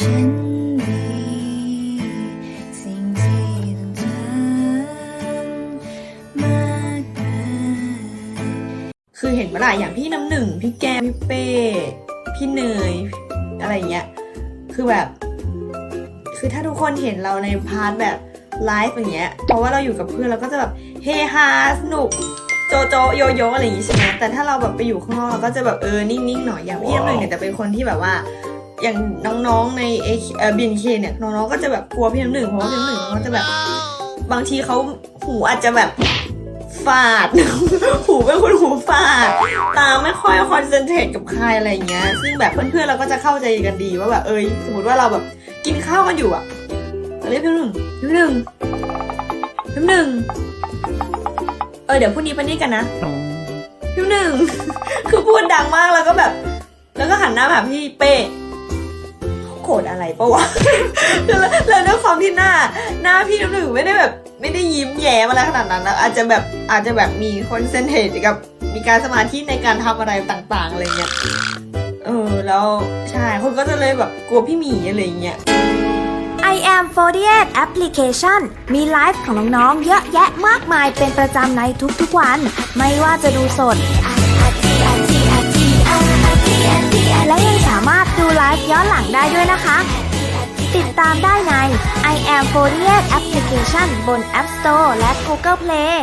คือเห็นเมื่อไหร่อย่างพี่น้ำหนึ่ง พี่แก้มพี่เป้ พี่เนย อะไรเงี้ย คือแบบ คือถ้าทุกคนเห็นเราในพาร์ทแบบไลฟ์อย่างเงี้ย เพราะว่าเราอยู่กับเพื่อนเราก็จะแบบเฮฮาสนุกโจโจโยโยอะไรอย่างงี้ใช่ไหมแต่ถ้าเราแบบไปอยู่ข้างนอกเราก็จะแบบเออนิ่งๆหน่อยอย่างพี่น้ำหนึ่งเนี่ยแต่เป็นคนที่แบบว่า อย่างน้องๆในเอเออบีนเคเนี่ยน้องๆก็จะแบบกลัวพี่น้ำหนึ่งเพราะว่าพี่น้ำหนึ่งเขาจะแบบ บางทีเขาหูอาจจะแบบฟาด หูเป็นคนหูฟาด ตาไม่ค่อยคอนเซนเทรตกับใครอะไรอย่างเงี้ย ซึ่งแบบเพื่อนๆเราก็จะเข้าใจกันดีว่าแบบเอยสมมติว่าเราแบบกินข้าวกันอยู่อะเราเรียกพี่หนึ่งพี่หนึ่งพี่หนึ่งเออเดี๋ยวพรุ่งนี้ไปนี่กันนะพี่หนึ่งคือพูดดังมากแล้วก็แบบ แล้วก็หันหน้ามาหาพี่เป้เขา โกรธอะไรปะวะ แล้วด้วยความที่หน้า หน้าพี่น้ำหนึ่งไม่ได้แบบไม่ได้ยิ้มแย้มอะไรขนาดนั้นนะอาจจะแบบอาจจะแบบมีคอนเซนเทรตกับมีการสมาธิในการทำอะไรต่างๆอะไรเงี้ย เออแล้วใช่คนก็จะเลยแบบกลัวพี่หมีอะไรเงี้ย I am 48 Application มีไลฟ์ของน้องๆ เยอะแยะมากมายเป็นประจำในทุกๆวัน ไม่ว่าจะดูสด ย้อนหลังได้ด้วยนะคะ ติดตามได้ใน I am 48 Application บน App Store และ Google Play